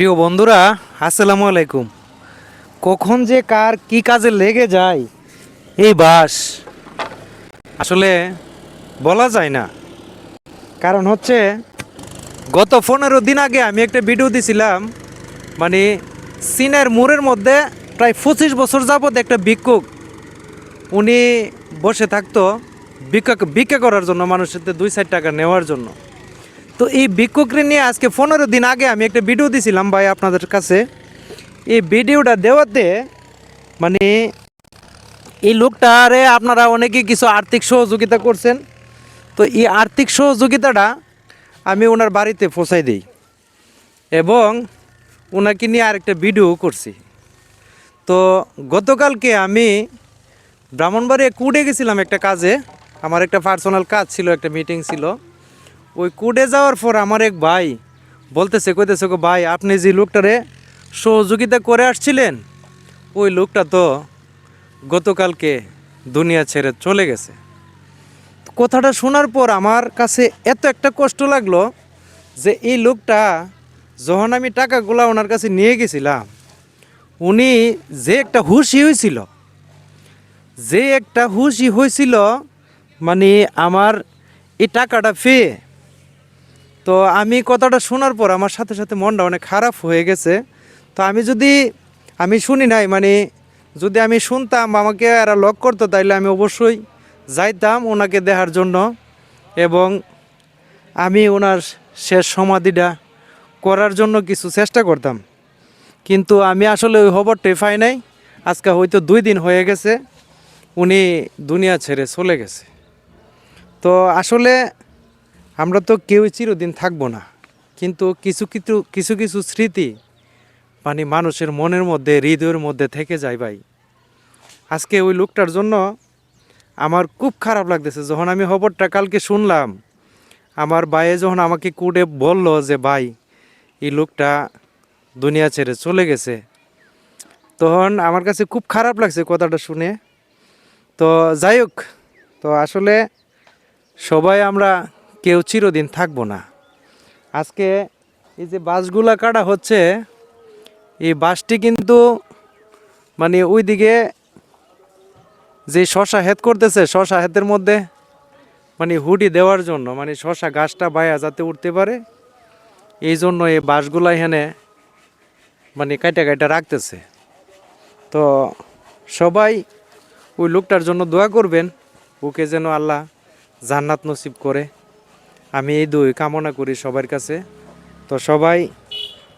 প্রিয় বন্ধুরা, আসসালামু আলাইকুম। কখন যে কার কি কাজে লেগে যায়, এই বাস আসলে বলা যায় না। কারণ হচ্ছে, গত পনেরো দিন আগে আমি একটা ভিডিও দিছিলাম মানে চীনের মোড়ের মধ্যে প্রায় পঁচিশ বছর যাবৎ একটা ভিক্ষুক, উনি বসে থাকতো ভিক্ষা ভিক্ষা করার জন্য, মানুষের দুই চার টাকা নেওয়ার জন্য। তো এই ভিক্ষুকরে নিয়ে আজকে পনেরো দিন আগে আমি একটা ভিডিও দিছিলাম ভাই আপনাদের কাছে। এই ভিডিওটা দেওয়াতে মানে এই লোকটারে আপনারা অনেকে কিছু আর্থিক সহযোগিতা করছেন। তো এই আর্থিক সহযোগিতাটা আমি ওনার বাড়িতে পৌঁছাই দিই এবং ওনাকে নিয়ে আরেকটা ভিডিও করছি। তো গতকালকে আমি ব্রাহ্মণবাড়িয়া কুড়ে গেছিলাম একটা কাজে। আমার একটা পার্সোনাল কাজ ছিল, একটা মিটিং ছিল। ওই কুড়ে যাওয়ার পর আমার এক ভাই বলতেছে, কইতেছে গো ভাই, আপনি যে লোকটারে সহযোগিতা করে আসছিলেন, ওই লোকটা তো গতকালকে দুনিয়া ছেড়ে চলে গেছে। কথাটা শোনার পর আমার কাছে এত একটা কষ্ট লাগল যে এই লোকটা যখন আমি টাকাগুলা ওনার কাছে নিয়ে গেছিলাম, উনি যে একটা হুশি হয়েছিল, যে একটা হুশি হয়েছিল মানে আমার এই টাকাটা পেয়ে তো আমি কথাটা শোনার পর আমার সাথে সাথে মনটা অনেক খারাপ হয়ে গেছে। তো আমি যদি, আমি শুনি নাই মানে যদি আমি শুনতাম আমাকে এরা লক করতো, তাইলে আমি অবশ্যই যাইতাম ওনাকে দেখার জন্য এবং আমি ওনার শেষ সমাধিটা করার জন্য কিছু চেষ্টা করতাম। কিন্তু আমি আসলে ওই খবরটাই পাই নাই। আজকে হয়তো দুই দিন হয়ে গেছে, উনি দুনিয়া ছেড়ে চলে গেছে। তো আসলে আমরা তো কেউ চিরদিন থাকব না। কিন্তু কিছু কিছু কিছু কিছু স্মৃতি মানে মানুষের মনের মধ্যে, হৃদয়ের মধ্যে থেকে যায় ভাই। আজকে ওই লোকটার জন্য আমার খুব খারাপ লাগতেছে। যখন আমি খবরটা কালকে শুনলাম, আমার ভাইয়ে যখন আমাকে কুটে বলল যে, ভাই, এই লোকটা দুনিয়া ছেড়ে চলে গেছে। তখন আমার কাছে খুব খারাপ লাগছে কথাটা শুনে। তো যাই হোক, তো আসলে সবাই আমরা কেউ চিরদিন থাকব না। আজকে এই যে বাসগুলা কাটা হচ্ছে, এই বাসটি কিন্তু মানে ওইদিকে যে শশা হেদ করতেছে, শশা হেদের মধ্যে মানে হুডি দেওয়ার জন্য মানে শশা গাছটা বায়া যাতে উঠতে পারে, এই জন্য এই বাসগুলা এখানে মানে কাইটা কাইটা রাখতেছে। তো সবাই ওই লোকটার জন্য দোয়া করবেন, ওকে যেন আল্লাহ জান্নাত নসিব করে। আমি এই দুই কামনা করি সবার কাছে। তো সবাই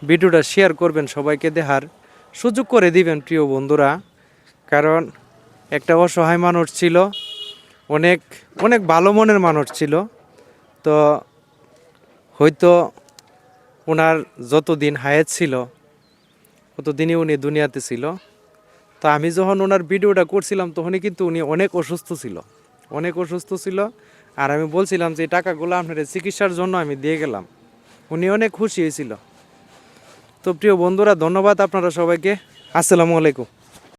ভিডিওটা শেয়ার করবেন, সবাইকে দেহার সুযোগ করে দিবেন প্রিয় বন্ধুরা। কারণ একটা অসহায় মানুষ ছিল, অনেক অনেক ভালো মনের মানুষ ছিল। তো হয়তো ওনার যতদিন হায়াত ছিল, ততদিনই উনি দুনিয়াতে ছিল। তো আমি যখন ওনার ভিডিওটা করছিলাম, তখনই কিন্তু উনি অনেক অসুস্থ ছিল। অনেক অসুস্থ ছিল আর আমি বলছিলাম যে টাকাগুলো আপনার চিকিৎসার জন্য আমি দিয়ে গেলাম। উনি অনেক খুশি হয়েছিল। তো প্রিয় বন্ধুরা, ধন্যবাদ আপনারা সবাইকে। আসসালামু আলাইকুম।